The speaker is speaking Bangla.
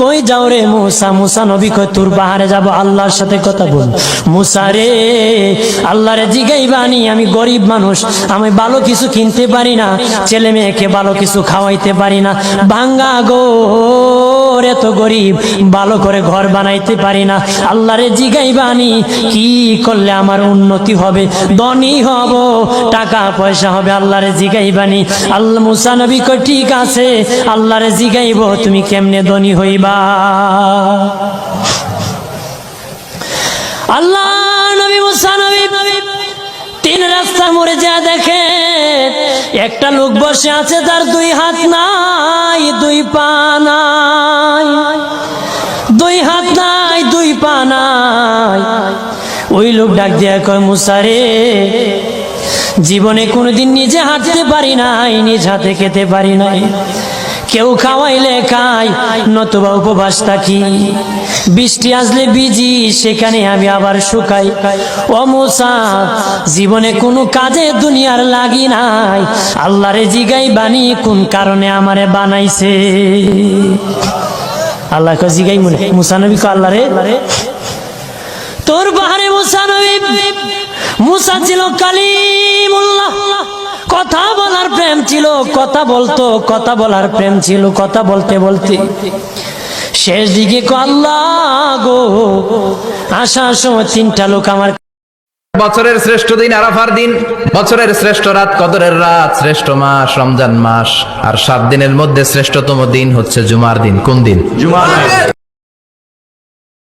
কই যাও রে মুসা? মুসা নবী কই, তোর বাহারে যাব? আল্লাহর সাথে কথা বল। মুসা রে, আল্লাহরে জিগাইবানি আমি গরিব মানুষ, আমি ভালো কিছু কিনতে পারি না, ছেলে মেয়েকে ভালো কিছু খাওয়াইতে পারি না। ভাঙ্গা গো। এত গরিব, ভালো করে ঘর বানাইতে পারি না। আল্লাহরে জিগাইবানি কি করলে আমার উন্নতি হবে? ধনী হব, টাকা পয়সা হবে, আল্লাহরে জিগাইবানি আল্লাহ মুসা নবী কই ঠিক আছে আল্লাহ রে জিগাইব, তুমি কেমনে ধনী হইবা? আল্লাহ তিন রাস্তা মরে যা দেখে, একটা লোক বসে আছে, তার দুই হাত নাই, দুই পা নাই। দুই হাত নাই, দুই পা নাই। ওই লোক ডাক দিয়া কয় মুসারে জীবনে কোনোদিন নিজে হাঁটতে পারি নাই, নিজ হাতে খেতে পারি নাই। কেউ খাওয়াইলে খাই, নতুবা উপবাস থাকি বৃষ্টি আসলে বিজি সেখানে আমি আবার শুকাই। ও মুসা, জীবনে কোনো কাজে দুনিয়ার লাগি নাই। আল্লাহরে জিগাই বানি কোন কারণে আমারে বানাইছে? আল্লাহ কয়, জিগাই মনে। মুসা নবী কয় আল্লাহ রে তোর বাহারে মুসা নবী, মুসা ছিল কালিমুল্লাহ। কথা বলার প্রেম ছিল কথা বলতো কথা বলার প্রেম ছিল কথা বলতে বলতে। শেষ দিকে আল্লাহ গো আসার সময় তিনটা লোক আমার বছরের শ্রেষ্ঠ দিন আরাফার দিন বছরের শ্রেষ্ঠ রাত কদরের রাত শ্রেষ্ঠ মাস রমজান মাস আর সাত দিনের মধ্যে শ্রেষ্ঠতম দিন হচ্ছে জুমার দিন। কোন দিন।